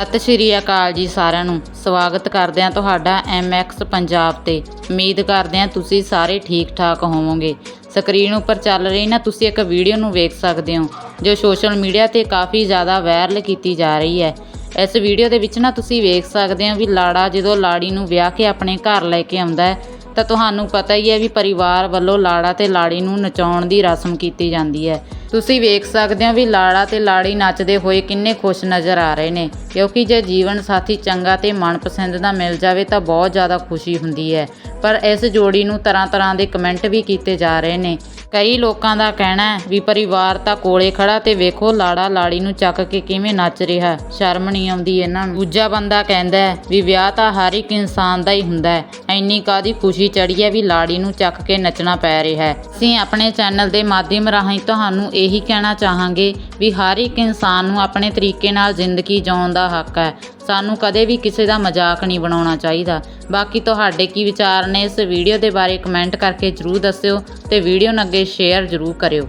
ਸਤਿ ਸ਼੍ਰੀ ਅਕਾਲ ਜੀ ਸਾਰਿਆਂ ਨੂੰ। ਸਵਾਗਤ ਕਰਦੇ ਹਾਂ ਤੁਹਾਡਾ MX ਪੰਜਾਬ ਤੇ। ਉਮੀਦ ਕਰਦੇ ਹਾਂ ਤੁਸੀਂ ਸਾਰੇ ਠੀਕ ਠਾਕ ਹੋਵੋਗੇ। ਸਕਰੀਨ ਉੱਪਰ ਚੱਲ ਰਹੀ ਨਾ ਤੁਸੀਂ ਇੱਕ ਵੀਡੀਓ ਨੂੰ ਵੇਖ ਸਕਦੇ ਹੋ, ਜੋ ਸੋਸ਼ਲ ਮੀਡੀਆ ਤੇ ਕਾਫੀ ਜ਼ਿਆਦਾ ਵਾਇਰਲ ਕੀਤੀ ਜਾ ਰਹੀ ਹੈ। ਇਸ ਵੀਡੀਓ ਦੇ ਵਿੱਚ ਨਾ ਤੁਸੀਂ ਵੇਖ ਸਕਦੇ ਹੋ ਵੀ ਲਾੜਾ ਜਦੋਂ ਲਾੜੀ ਨੂੰ ਵਿਆਹ ਕੇ ਆਪਣੇ ਘਰ ਲੈ ਕੇ ਆਉਂਦਾ ਹੈ, ਤਾਂ ਤੁਹਾਨੂੰ ਪਤਾ ਹੀ ਹੈ ਵੀ ਪਰਿਵਾਰ ਵੱਲੋਂ ਲਾੜਾ ਤੇ ਲਾੜੀ ਨੂੰ ਨਚਾਉਣ ਦੀ ਰਸਮ ਕੀਤੀ ਜਾਂਦੀ ਹੈ। ਤੁਸੀਂ ਵੇਖ ਸਕਦੇ ਹੋ ਵੀ ਲਾੜਾ ਤੇ ਲਾੜੀ ਨੱਚਦੇ ਹੋਏ ਕਿੰਨੇ ਖੁਸ਼ ਨਜ਼ਰ ਆ ਰਹੇ ਨੇ। ਕਿਉਂਕਿ ਜੇ ਜੀਵਨ ਸਾਥੀ ਚੰਗਾ ਤੇ ਮਨਪਸੰਦ ਦਾ ਮਿਲ ਜਾਵੇ ਤਾਂ ਬਹੁਤ ਜ਼ਿਆਦਾ ਖੁਸ਼ੀ ਹੁੰਦੀ ਹੈ। ਪਰ ਇਸ ਜੋੜੀ ਨੂੰ ਤਰ੍ਹਾਂ ਤਰ੍ਹਾਂ ਦੇ ਕਮੈਂਟ ਵੀ ਕੀਤੇ ਜਾ ਰਹੇ ਨੇ। ਕਈ ਲੋਕਾਂ ਦਾ ਕਹਿਣਾ ਹੈ ਵੀ ਪਰਿਵਾਰ ਤਾਂ ਕੋਲੇ ਖੜਾ ਤੇ ਵੇਖੋ ਲਾੜਾ ਲਾੜੀ ਨੂੰ ਚੱਕ ਕੇ ਕਿਵੇਂ ਨੱਚ ਰਿਹਾ ਸ਼ਰਮ ਨਹੀਂ ਆਉਂਦੀ ਇਹਨਾਂ ਨੂੰ। ਦੂਜਾ ਬੰਦਾ ਕਹਿੰਦਾ ਹੈ ਵੀ ਵਿਆਹ ਤਾਂ ਹਰ ਇੱਕ ਇਨਸਾਨ ਦਾ ਹੀ ਹੁੰਦਾ ਹੈ। ਐਨੀ ਕਾਦੀ ਖੁਸ਼ੀ ਚੜੀ ਹੈ ਵੀ ਲਾੜੀ ਨੂੰ ਚੱਕ ਕੇ ਨੱਚਣਾ ਪੈ ਰਿਹਾ ਹੈ। ਅਸੀਂ ਆਪਣੇ ਚੈਨਲ ਦੇ ਮਾਧਿਅਮ ਰਾਹੀਂ ਤੁਹਾਨੂੰ ਇਹੀ ਕਹਿਣਾ ਚਾਹਾਂਗੇ ਵੀ ਹਰ ਇੱਕ ਇਨਸਾਨ ਨੂੰ ਆਪਣੇ ਤਰੀਕੇ ਨਾਲ ਜ਼ਿੰਦਗੀ ਜਿਉਣ ਦਾ ਹੱਕ ਹੈ। ਸਾਨੂੰ ਕਦੇ ਵੀ ਕਿਸੇ ਦਾ ਮਜ਼ਾਕ ਨਹੀਂ ਬਣਾਉਣਾ ਚਾਹੀਦਾ। ਬਾਕੀ ਤੁਹਾਡੇ ਕੀ ਵਿਚਾਰ ਨੇ ਇਸ ਵੀਡੀਓ ਦੇ ਬਾਰੇ ਕਮੈਂਟ ਕਰਕੇ ਜਰੂਰ ਦੱਸਿਓ ਤੇ ਵੀਡੀਓ ਨੂੰ ਅੱਗੇ ਸ਼ੇਅਰ ਜਰੂਰ ਕਰਿਓ।